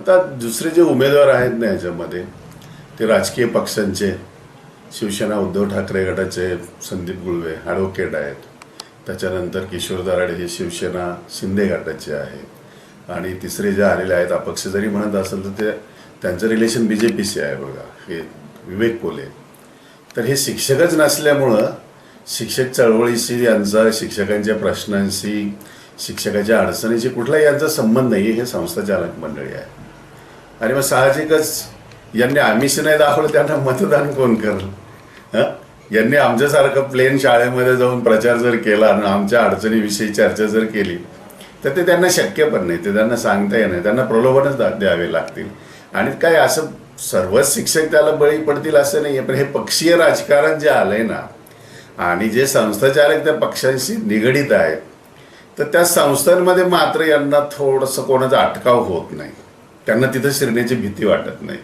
आता दुसरे जे उमेदवार आहेत ना याच्यामध्ये ते राजकीय पक्षांचे शिवसेना उद्धव ठाकरे गटाचे संदीप गुळवे ॲडव्होकेट आहेत. त्याच्यानंतर किशोर दराडे हे शिवसेना शिंदे गटाचे आहेत. आणि तिसरे जे आलेले आहेत अपक्ष जरी म्हणत असेल तर ते त्यांचं रिलेशन बी जे पीशी आहे बघा. हे विवेक कोले. तर हे शिक्षकच नसल्यामुळं शिक्षक चळवळीशी यांचा शिक्षकांच्या प्रश्नांशी शिक्षकाच्या अडचणीशी कुठलाही यांचा संबंध नाही हे संस्थाचालक मंडळी आहे आणि मग साहजिकच यांनी आम्हीच नाही दाखवलं त्यांना मतदान कोण करेल? हं? यांनी आमच्यासारखं प्लेन शाळेमध्ये जाऊन प्रचार जर केला आणि आमच्या अडचणीविषयी चर्चा जर केली तर ते त्यांना शक्य पण नाही. ते त्यांना सांगता येणार नाही. त्यांना प्रलोभनच द्यावे लागतील. आणि काय असं सर्वच शिक्षक त्याला बळी पडतील असं नाही पण हे पक्षीय राजकारण जे आलंय ना आणि जे संस्थाचालक त्या पक्षांशी निगडीत आहेत तर त्या संस्थांमध्ये मात्र यांना थोडंसं कोणाचा अटकाव होत नाही. त्यांना तिथं शिरण्याची भीती वाटत नाही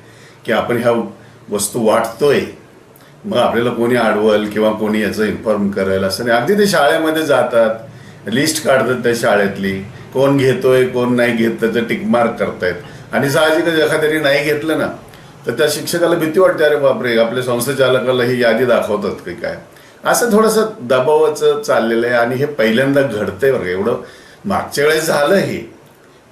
की आपण ह्या वस्तू वाटतोय. मग आपल्याला कोणी अडवल किंवा कोणी याचं इन्फॉर्म करेल असं नाही. अगदी ते शाळेमध्ये जातात लिस्ट काढतात त्या शाळेतली. कोण घेतोय कोण नाही घेत त्याचं टिकमार्क करतायत. आणि साहजिकच एखाद्याने नाही घेतलं ना तर त्या शिक्षकाला भीती वाटते अरे बापरे आपल्या संस्थाचालकाला ही यादी दाखवतात की काय? असं थोडंसं दबावाचं चाललेलं आहे. आणि हे पहिल्यांदा घडतंय बरं का. एवढं मागच्या वेळेस झालं हे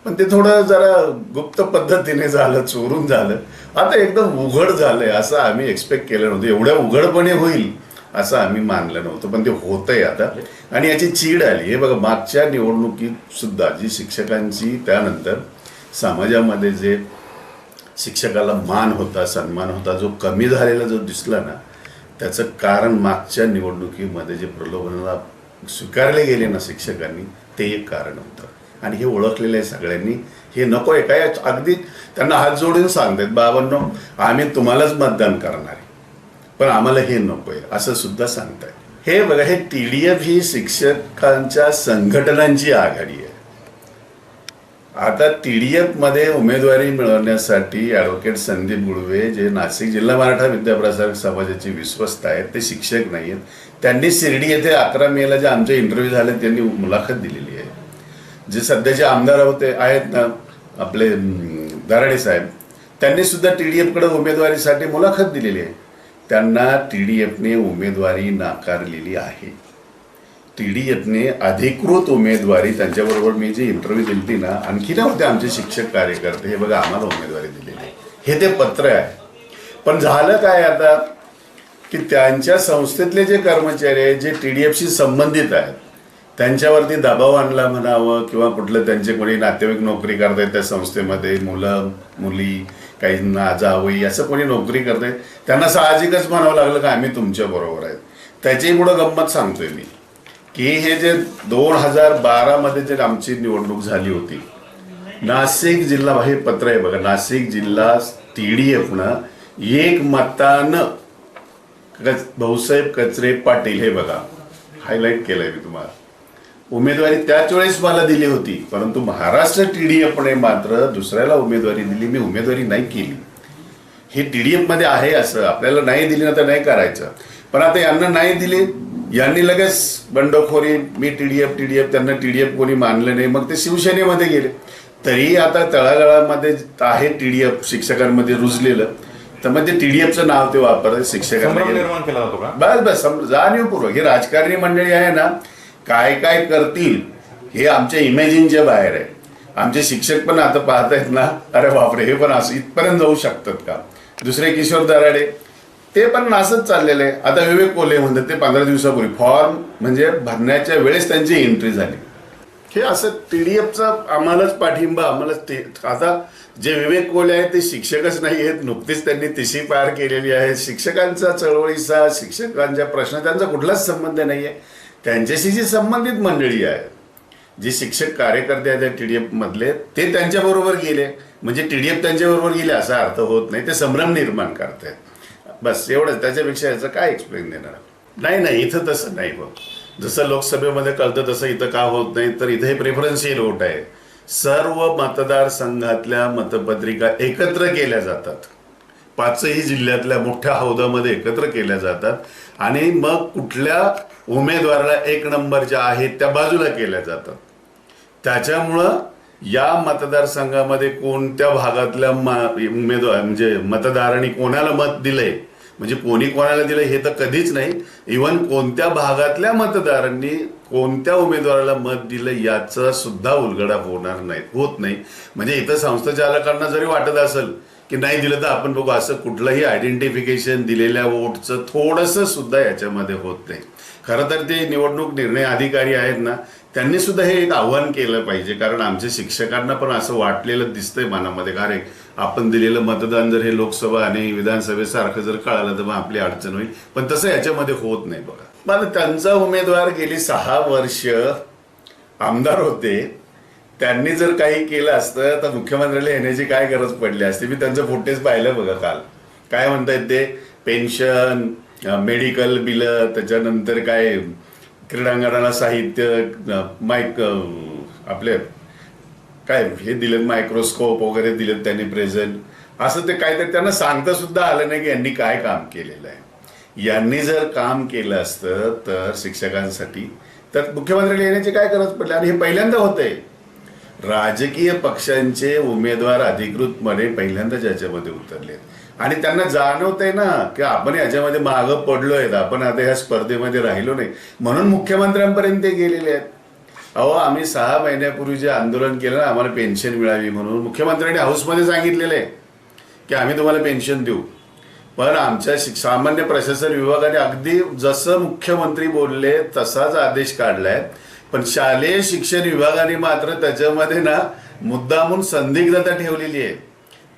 पण ते थोडं जरा गुप्त पद्धतीने झालं चोरून झालं. आता एकदम उघड झालंय असं आम्ही एक्सपेक्ट केलं नव्हतं. एवढ्या उघडपणे होईल असं आम्ही मानलं नव्हतं. पण ते होतंय आता. आणि याची चीड आली. हे बघा मागच्या निवडणुकीत सुद्धा जी शिक्षकांची त्यानंतर समाजामध्ये जे शिक्षकाला मान होता सन्मान होता जो कमी झालेला जो दिसला ना त्याचं कारण मागच्या निवडणुकीमध्ये जे प्रलोभनाला स्वीकारले गेले ना शिक्षकांनी ते एक कारण होतं. आणि हे ओळखलेलं आहे सगळ्यांनी. हे नको आहे काय? अगदी त्यांना हात जोडून सांगतात बाबांनो आम्ही तुम्हालाच मतदान करणार आहे. पण आम्हाला हे नको आहे. असं सुद्धा सांगताय. हे बघा हे टी डी एफ ही शिक्षकांच्या संघटनांची आघाडी आहे. आता टी डी मध्ये उमेदवारी मिळवण्यासाठी ॲडव्होकेट संदीप गुळवे जे नाशिक जिल्हा मराठा विद्याप्रसारक समाजाचे विश्वस्त आहेत ते शिक्षक नाही आहेत त्यांनी शिर्डी येथे अकरा मेला जे आमचे इंटरव्ह्यू झाले त्यांनी मुलाखत दिलेली आहे. जे सध्याचे आमदार होते आहेत ना आपले दराडे साहेब त्यांनी सुद्धा टी डी एफकडे उमेदवारीसाठी मुलाखत दिलेली आहे. त्यांना टी डी एफने उमेदवारी नाकारलेली आहे. टी डी एफने अधिकृत उमेदवारी त्यांच्याबरोबर मी जी इंटरव्ह्यू दिली होती ना आणखी ना होते आमचे शिक्षक कार्यकर्ते हे बघा आम्हाला उमेदवारी दिलेली आहे. हे ते पत्र आहे. पण झालं काय आता की त्यांच्या संस्थेतले जे कर्मचारी आहेत जे टी डी एफशी संबंधित आहेत त्यांच्यावरती दबाव आणला म्हणावं किंवा कुठलं त्यांचे कोणी नातेवाईक नोकरी करतायत त्या संस्थेमध्ये मुलं मुली काही आजावई असं कोणी नोकरी करतायत त्यांना साहजिकच म्हणावं लागलं का आम्ही तुमच्या बरोबर आहेत. त्याच्याही पुढं गंमत सांगतोय मी की हे जे दोन हजार बारामध्ये जे आमची निवडणूक झाली होती नाशिक जिल्हा हे पत्र आहे बघा नाशिक जिल्हा टी डी एफनं एक मतानं कच- भाऊसाहेब कचरे पाटील हे बघा हायलाईट केलंय मी तुम्हाला. उमेदवारी त्याच वेळेस मला दिली होती परंतु महाराष्ट्र टी डी एफने मात्र दुसऱ्याला उमेदवारी दिली मी उमेदवारी नाही केली. हे टी डी मध्ये आहे असं आपल्याला नाही दिली ना तर नाही करायचं. पण आता यांना नाही दिली यांनी लगेच बंडखोरी मी T D F T D F त्यांना टी डी एफ कोणी मानलं नाही मग ते शिवसेनेमध्ये गेले. तरी आता तळागाळामध्ये आहे टी डी एफ शिक्षकांमध्ये रुजलेलं. तर मग ते टी डी एफचं नाव ते वापरत शिक्षकांना बस बस जाणीवपूर्वक. ही राजकारणी मंडळी आहे ना काय काय करतील हे आमच्या इमॅजिनच्या बाहेर आहे. आमचे शिक्षक पण आता पाहतायत ना अरे बापरे हे पण असं इथपर्यंत जाऊ शकतात का? दुसरे किशोर दराडे ते पण असंच चाललेले आहे. आता विवेक कोले म्हणतात ते पंधरा दिवसापूर्वी. फॉर्म म्हणजे भरण्याच्या वेळेस त्यांची एंट्री झाली. हे असं टी डी एफचा आम्हालाच पाठिंबा आम्हालाच ते आता जे विवेक कोले आहेत ते शिक्षकच नाही आहेत. नुकतीच त्यांनी तिशी पार केलेली आहे. शिक्षकांचा चळवळीचा शिक्षकांच्या प्रश्न त्यांचा कुठलाच संबंध नाही आहे त्यांच्याशी जी संबंधित मंडळी आहे जे शिक्षक कार्यकर्ते आहेत टी डी एफ मधले ते त्यांच्याबरोबर गेले. म्हणजे टी डी एफ त्यांच्याबरोबर गेले असा अर्थ होत नाही. ते संभ्रम निर्माण करतायत. बस एवढंच. त्याच्यापेक्षा याचं काय एक्सप्लेन देणार? नाही नाही. इथं तसं नाही बघ जसं लोकसभेमध्ये कळतं तसं इथं का होत नाही? तर इथं हे प्रेफरन्शियल वोट आहे. सर्व मतदारसंघातल्या मतपत्रिका एकत्र केल्या जातात. पाचही जिल्ह्यातल्या मोठ्या हौदामध्ये एकत्र केल्या जातात आणि मग कुठल्या उमेदवाराला एक नंबरच्या आहेत त्या बाजूला केल्या जातात. त्याच्यामुळं या मतदारसंघामध्ये कोणत्या भागातल्या उमेदवार म्हणजे मतदारांनी कोणाला मत दिलंय? म्हणजे कोणी कोणाला दिलंय हे तर कधीच नाही. इवन कोणत्या भागातल्या मतदारांनी कोणत्या उमेदवाराला मत दिलं याचा सुद्धा उलगडा होणार नाही होत नाही. म्हणजे इथं संस्थाचालकांना जरी वाटत असेल की नाही दिलं तर आपण बघू असं कुठलंही आयडेंटिफिकेशन दिलेल्या वोटचं थोडंसं सुद्धा याच्यामध्ये होत नाही. खरं तर ते निवडणूक निर्णय अधिकारी आहेत ना त्यांनी सुद्धा हे एक आव्हान केलं पाहिजे. कारण आमच्या शिक्षकांना पण असं वाटलेलं दिसतंय मनामध्ये. कारण आपण दिलेलं मतदान जर हे लोकसभा आणि विधानसभेसारखं जर कळालं तर मग आपली अडचण होईल. पण तसं याच्यामध्ये होत नाही बघा. पण त्यांचा उमेदवार गेली सहा वर्ष आमदार होते. त्यांनी जर काही केलं असतं तर मुख्यमंत्र्याला येण्याची काय गरज पडली असती? मी त्यांचं फुटेज पाहिलं बघा काल. काय म्हणतायत ते? पेन्शन मेडिकल बिलं त्याच्यानंतर काय? क्रीडांगणाला साहित्य मायक आपले काय हे दिलेत? मायक्रोस्कोप वगैरे दिलेत त्यांनी प्रेझेंट असं ते काहीतरी त्यांना सांगता सुद्धा आलं नाही की यांनी काय काम केलेलं आहे. यांनी जर काम केलं असतं तर शिक्षकांसाठी तर मुख्यमंत्र्याला येण्याची काय गरज पडली? आणि हे पहिल्यांदा होतंय. राजकीय पक्षांचे उमेदवार अधिकृतपणे पहिल्यांदाच याच्यामध्ये उतरलेत. आणि त्यांना जाणवतंय ना की आपण याच्यामध्ये मागं पडलोय आपण आता ह्या स्पर्धेमध्ये राहिलो नाही. म्हणून मुख्यमंत्र्यांपर्यंत ते गेलेले आहेत. अहो आम्ही सहा महिन्यापूर्वी जे आंदोलन केलं ना आम्हाला पेन्शन मिळावी म्हणून मुख्यमंत्र्यांनी हाऊसमध्ये सांगितलेलं आहे की आम्ही तुम्हाला पेन्शन देऊ. पण आमच्या सामान्य प्रशासन विभागाने अगदी जसं मुख्यमंत्री बोलले तसाच आदेश काढलाय. पण शालेय शिक्षण विभागाने मात्र त्याच्यामध्ये ना मुद्दामून संदिग्धता ठेवलेली आहे.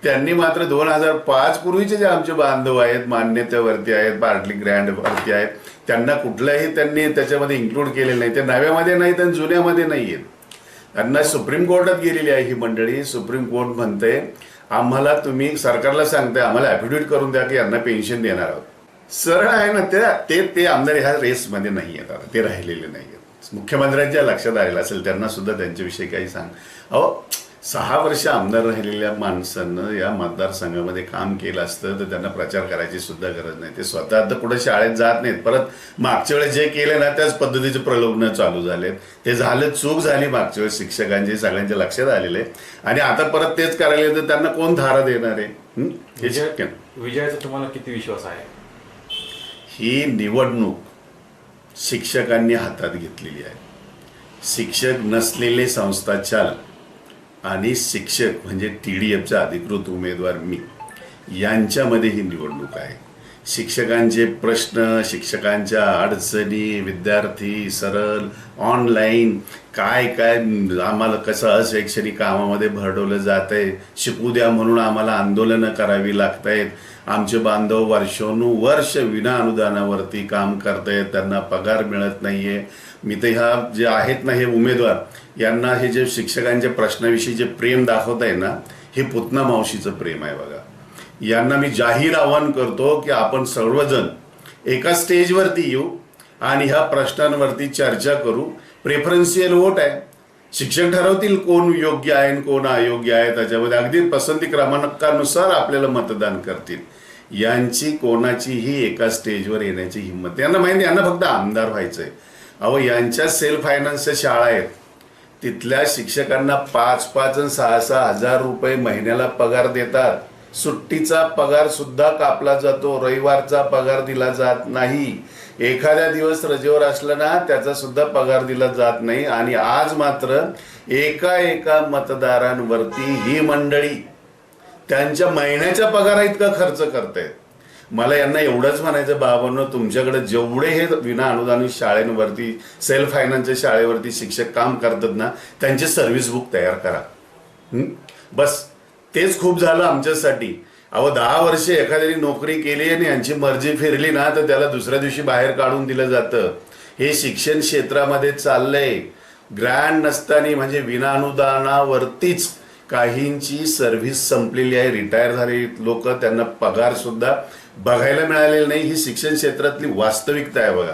त्यांनी मात्र दोन हजार पाच पूर्वीचे जे आमचे बांधव आहेत मान्यतेवरती आहेत पार्टली ग्रँड वरती आहेत त्यांना कुठल्याही त्यांनी त्याच्यामध्ये इन्क्लूड केलेलं नाही. ते नव्यामध्ये नाहीत आणि जुन्यामध्ये नाही आहेत त्यांना सुप्रीम कोर्टात गेलेली आहे ही मंडळी. सुप्रीम कोर्ट म्हणते आम्हाला तुम्ही सरकारला सांगताय आम्हाला ॲफिडेविट करून द्या की यांना पेन्शन देणार आहोत. सरळ आहे ना ते ते ते आमदार ह्या रेसमध्ये नाही आहेत आता. ते राहिलेले नाही आहेत मुख्यमंत्र्यांच्या लक्षात आलेलं असेल त्यांना सुद्धा त्यांच्याविषयी काही सांग. अहो सहा वर्ष आमदार राहिलेल्या माणसानं या मतदारसंघामध्ये काम केलं असतं तर त्यांना प्रचार करायची सुद्धा गरज नाही. ते स्वतः आता कुठे शाळेत जात नाहीत. परत मागच्या वेळेस जे केले ना त्याच पद्धतीचे प्रलोभनं चालू झालेत. ते झालं चूक झाली मागच्या वेळेस शिक्षकांची सगळ्यांच्या लक्षात आलेले. आणि आता परत तेच करायला तर त्यांना कोण धारा देणार आहे? हं? शक्य. विजयाचा तुम्हाला किती विश्वास आहे? ही निवडणूक शिक्षकांनी हातात घेतलेली आहे. शिक्षक नसलेले संस्थाचालक आणि शिक्षक म्हणजे टी डी एफचा अधिकृत उमेदवार मी. यांच्यामध्ये ही निवडणूक आहे. शिक्षकांचे प्रश्न शिक्षकांच्या अडचणी विद्यार्थी सरळ ऑनलाईन काय काय आम्हाला कसं अशैक्षणिक कामामध्ये भरडवलं जात आहे शिकू द्या म्हणून आम्हाला आंदोलनं करावी लागत आहेत आमचे बांधव वर्षानुवर्ष विना अनुदानावरती काम करतायत. त्यांना पगार मिळत नाहीये. मी तर ह्या जे आहेत ना हे उमेदवार यांना हे जे शिक्षकांच्या प्रश्नाविषयी जे प्रेम दाखवत आहे ना हे पुतना मावशीचं प्रेम आहे बघा. यांना मी जाहीर आवाहन करतो की आपण सर्वजण एका स्टेजवरती येऊ आणि ह्या प्रश्नांवरती चर्चा करू. प्रेफरन्शियल वोट आहे. शिक्षक ठरवतील कोण योग्य आहे आणि कोण अयोग्य आहे. त्याच्यामध्ये अगदी पसंती क्रमांकानुसार आपल्याला मतदान करतील. यांची कोणाचीही एका स्टेजवर येण्याची हिंमत यांना माहिती यांना फक्त आमदार व्हायचंय. अहो यांच्या सेल्फ फायनान्सच्या शाळा आहेत. तिथल्या शिक्षकांना पाच पाच आणि सहा सहा हजार रुपये महिन्याला पगार देतात. सुट्टीचा पगार सुद्धा कापला जातो. रविवारचा पगार दिला जात नाही. एखाद्या दिवस रजेवर असलं ना त्याचा सुद्धा पगार दिला जात नाही. आणि आज मात्र एका एका मतदारांवरती ही मंडळी त्यांच्या महिन्याच्या पगारा इतका खर्च करतायत. मला यांना एवढंच म्हणायचं बाबांनो तुमच्याकडे जेवढे हे विना अनुदानित शाळेंवरती सेल्फ फायनान्सच्या शाळेवरती शिक्षक काम करतात ना त्यांचे सर्व्हिस बुक तयार करा. बस. तेच खूप झालं आमच्यासाठी. अहो दहा वर्ष एखाद्याने नोकरी केली आणि यांची मर्जी फिरली ना तर त्याला दुसऱ्या दिवशी बाहेर काढून दिलं जातं. हे शिक्षण क्षेत्रामध्ये चाललंय. ग्रँड नसताना म्हणजे विना अनुदानावरतीच काहींची सर्व्हिस संपलेली आहे. रिटायर झालेली लोक त्यांना पगार सुद्धा बघायला मिळालेला नाही. ही शिक्षण क्षेत्रातली वास्तविकता आहे बघा.